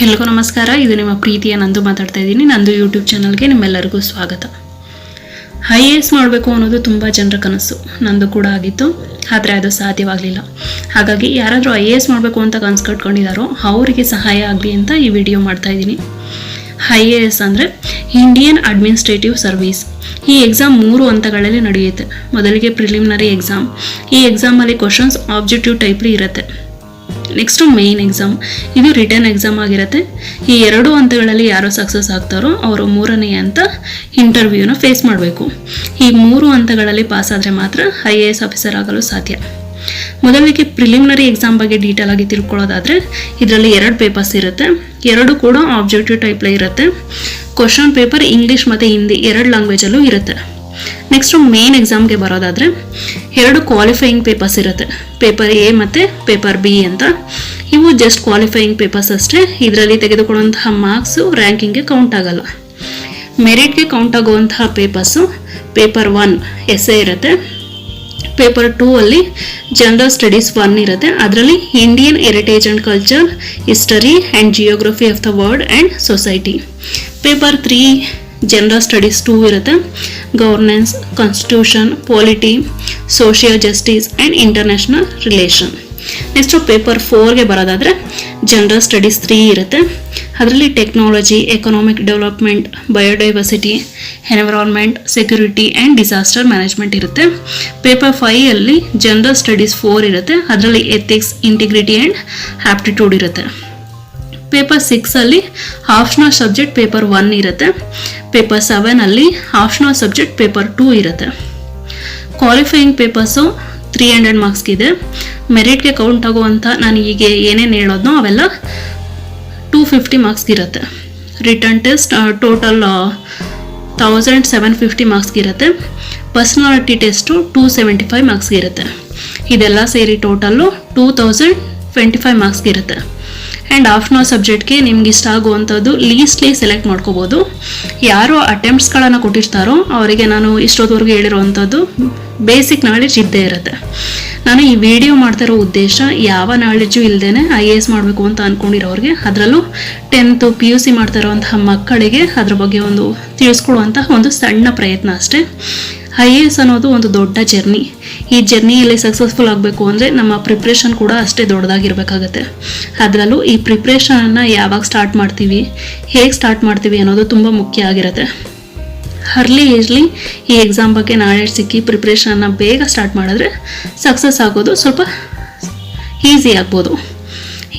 ಎಲ್ರಿಗೂ ನಮಸ್ಕಾರ. ಇದು ನಿಮ್ಮ ಪ್ರೀತಿಯ ನಂದು ಮಾತಾಡ್ತಾ ಇದ್ದೀನಿ. ನಂದು ಯೂಟ್ಯೂಬ್ ಚಾನಲ್ಗೆ ನಿಮ್ಮೆಲ್ಲರಿಗೂ ಸ್ವಾಗತ. ಐ ಎ ಎಸ್ ಮಾಡಬೇಕು ಅನ್ನೋದು ತುಂಬ ಜನರ ಕನಸು. ನಂದು ಕೂಡ ಆಗಿತ್ತು. ಆದರೆ ಅದು ಸಾಧ್ಯವಾಗಲಿಲ್ಲ. ಹಾಗಾಗಿ ಯಾರಾದರೂ ಐ ಎ ಎಸ್ ಮಾಡಬೇಕು ಅಂತ ಕನಸು ಕಟ್ಕೊಂಡಿದ್ದಾರೋ ಅವರಿಗೆ ಸಹಾಯ ಆಗಲಿ ಅಂತ ಈ ವಿಡಿಯೋ ಮಾಡ್ತಾ ಇದ್ದೀನಿ. ಐ ಎ ಎಸ್ ಅಂದರೆ ಇಂಡಿಯನ್ ಅಡ್ಮಿನಿಸ್ಟ್ರೇಟಿವ್ ಸರ್ವೀಸ್ ಈ ಎಕ್ಸಾಮ್ ಮೂರು ಹಂತಗಳಲ್ಲಿ ನಡೆಯುತ್ತೆ. ಮೊದಲಿಗೆ ಪ್ರಿಲಿಮಿನರಿ ಎಕ್ಸಾಮ್ ಈ ಎಕ್ಸಾಮಲ್ಲಿ ಕ್ವಶನ್ಸ್ ಆಬ್ಜೆಕ್ಟಿವ್ ಟೈಪ್ಲಿ ಇರುತ್ತೆ. ನೆಕ್ಸ್ಟು ಮೇನ್ ಎಕ್ಸಾಮ್ ಇದು ರಿಟರ್ನ್ ಎಕ್ಸಾಮ್ ಆಗಿರುತ್ತೆ. ಈ ಎರಡು ಹಂತಗಳಲ್ಲಿ ಯಾರು ಸಕ್ಸಸ್ ಆಗ್ತಾರೋ ಅವರು ಮೂರನೇ ಹಂತ ಇಂಟರ್ವ್ಯೂನ ಫೇಸ್ ಮಾಡಬೇಕು. ಈ ಮೂರು ಹಂತಗಳಲ್ಲಿ ಪಾಸ್ ಆದರೆ ಮಾತ್ರ ಐ ಎ ಎಸ್ ಆಫೀಸರ್ ಆಗಲು ಸಾಧ್ಯ. ಮೊದಲಿಗೆ ಪ್ರಿಲಿಮಿನರಿ ಎಕ್ಸಾಮ್ ಬಗ್ಗೆ ಡೀಟೇಲ್ ಆಗಿ ತಿಳ್ಕೊಳ್ಳೋದಾದರೆ, ಇದರಲ್ಲಿ ಎರಡು ಪೇಪರ್ಸ್ ಇರುತ್ತೆ. ಎರಡು ಕೂಡ ಆಬ್ಜೆಕ್ಟಿವ್ ಟೈಪ್ಲೇ ಇರುತ್ತೆ. ಕ್ವಶನ್ ಪೇಪರ್ ಇಂಗ್ಲೀಷ್ ಮತ್ತು ಹಿಂದಿ ಎರಡು ಲ್ಯಾಂಗ್ವೇಜಲ್ಲೂ ಇರುತ್ತೆ. ನೆಕ್ಸ್ಟು ಮೇನ್ ಎಕ್ಸಾಮ್ಗೆ ಬರೋದಾದರೆ ಎರಡು ಕ್ವಾಲಿಫೈಯಿಂಗ್ ಪೇಪರ್ಸ್ ಇರುತ್ತೆ. ಪೇಪರ್ ಎ ಮತ್ತು ಪೇಪರ್ ಬಿ ಅಂತ. ಇವು ಜಸ್ಟ್ ಕ್ವಾಲಿಫೈಯಿಂಗ್ ಪೇಪರ್ಸ್ ಅಷ್ಟೇ. ಇದರಲ್ಲಿ ತೆಗೆದುಕೊಳ್ಳುವಂತಹ ಮಾರ್ಕ್ಸು ರ್ಯಾಂಕಿಂಗ್ಗೆ ಕೌಂಟ್ ಆಗಲ್ಲ. ಮೆರಿಟ್ಗೆ ಕೌಂಟ್ ಆಗುವಂತಹ papers paper one essay ಇರುತ್ತೆ. ಪೇಪರ್ ಟೂ ಅಲ್ಲಿ ಜನರಲ್ ಸ್ಟಡೀಸ್ ಒನ್ ಇರುತ್ತೆ. ಅದರಲ್ಲಿ Indian heritage and culture history and geography of the world and society paper three general studies two ಇರುತ್ತೆ. Governance constitution polity social justice and international relation next paper ಫೋರ್ಗೆ ಬರೋದಾದರೆ general studies three ಇರುತ್ತೆ. ಅದರಲ್ಲಿ technology economic development biodiversity environment security and disaster management ಇರುತ್ತೆ. Paper ಫೈಯಲ್ಲಿ general studies four ಇರುತ್ತೆ. ಅದರಲ್ಲಿ ethics integrity and aptitude ಇರುತ್ತೆ. Paper ಸಿಕ್ಸಲ್ಲಿ optional subject paper one ಇರುತ್ತೆ. ಪೇಪರ್ ಸೆವೆನಲ್ಲಿ ಆಪ್ಷನಲ್ ಸಬ್ಜೆಕ್ಟ್ ಪೇಪರ್ ಟೂ ಇರುತ್ತೆ. ಕ್ವಾಲಿಫೈಯಿಂಗ್ ಪೇಪರ್ಸು ತ್ರೀ ಹಂಡ್ರೆಡ್ ಮಾರ್ಕ್ಸ್ಗಿದೆ ಮೆರಿಟ್ಗೆ ಕೌಂಟ್ ಆಗುವಂಥ ನಾನು ಈಗ ಏನೇನು ಹೇಳೋದ್ನೋ ಅವೆಲ್ಲ two fifty ಮಾರ್ಕ್ಸ್ಗಿರುತ್ತೆ written test total thousand seven fifty ಮಾರ್ಕ್ಸ್ಗಿರುತ್ತೆ personality test two seventy five ಮಾರ್ಕ್ಸ್ಗಿರುತ್ತೆ ಇದೆಲ್ಲ ಸೇರಿ total two thousand twenty five ಮಾರ್ಕ್ಸ್ಗಿರುತ್ತೆ and ಆಫ್ನರ್ ಸಬ್ಜೆಕ್ಟ್ಗೆ ನಿಮ್ಗೆ ಇಷ್ಟ ಆಗುವಂಥದ್ದು ಲೀಸ್ಟ್ಲಿ ಸೆಲೆಕ್ಟ್ ಮಾಡ್ಕೋಬೋದು. ಯಾರು ಅಟೆಂಪ್ಟ್ಸ್ಗಳನ್ನು ಕೊಟ್ಟಿರ್ತಾರೋ ಅವರಿಗೆ ನಾನು ಇಷ್ಟೊತ್ತವರೆಗೂ ಹೇಳಿರುವಂಥದ್ದು ಬೇಸಿಕ್ ನಾಲೆಡ್ಜ್ ಇದ್ದೇ ಇರುತ್ತೆ. ನಾನು ಈ ವಿಡಿಯೋ ಮಾಡ್ತಾ ಇರೋ ಉದ್ದೇಶ ಯಾವ ನಾಲೆಜು ಇಲ್ಲದೇ ಐ ಎ ಎಸ್ ಮಾಡಬೇಕು ಅಂತ ಅಂದ್ಕೊಂಡಿರೋರಿಗೆ ಅದರಲ್ಲೂ ಟೆಂತು ಪಿ ಯು ಸಿ ಮಾಡ್ತಾ ಇರುವಂತಹ ಮಕ್ಕಳಿಗೆ ಅದ್ರ ಬಗ್ಗೆ ಒಂದು ತಿಳಿಸ್ಕೊಡುವಂತಹ ಒಂದು ಸಣ್ಣ ಪ್ರಯತ್ನ ಅಷ್ಟೇ. ಐ ಎ ಎಸ್ ಅನ್ನೋದು ಒಂದು ದೊಡ್ಡ ಜರ್ನಿ. ಈ ಜರ್ನಿಯಲ್ಲಿ ಸಕ್ಸಸ್ಫುಲ್ ಆಗಬೇಕು ಅಂದರೆ ನಮ್ಮ ಪ್ರಿಪ್ರೇಷನ್ ಕೂಡ ಅಷ್ಟೇ ದೊಡ್ಡದಾಗಿರಬೇಕಾಗತ್ತೆ. ಅದರಲ್ಲೂ ಈ ಪ್ರಿಪ್ರೇಷನನ್ನು ಯಾವಾಗ ಸ್ಟಾರ್ಟ್ ಮಾಡ್ತೀವಿ, ಹೇಗೆ ಸ್ಟಾರ್ಟ್ ಮಾಡ್ತೀವಿ ಅನ್ನೋದು ತುಂಬ ಮುಖ್ಯ ಆಗಿರುತ್ತೆ. ಅರ್ಲಿ ಏಜ್ಲಿ ಈ ಎಕ್ಸಾಮ್ ಬಗ್ಗೆ ನಾಲೆಡ್ಜ್ ಸಿಕ್ಕಿ ಪ್ರಿಪ್ರೇಷನನ್ನು ಬೇಗ ಸ್ಟಾರ್ಟ್ ಮಾಡಿದ್ರೆ ಸಕ್ಸಸ್ ಆಗೋದು ಸ್ವಲ್ಪ ಈಸಿ ಆಗ್ಬೋದು.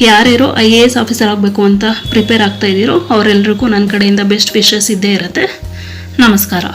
ಯಾರ್ಯಾರೋ ಐ ಎ ಎಸ್ ಆಫೀಸರ್ ಆಗಬೇಕು ಅಂತ ಪ್ರಿಪೇರ್ ಆಗ್ತಾ ಇದ್ದೀರೋ ಅವರೆಲ್ಲರಿಗೂ ನನ್ನ ಕಡೆಯಿಂದ ಬೆಸ್ಟ್ ವಿಶಸ್ ಇದ್ದೇ ಇರುತ್ತೆ. ನಮಸ್ಕಾರ.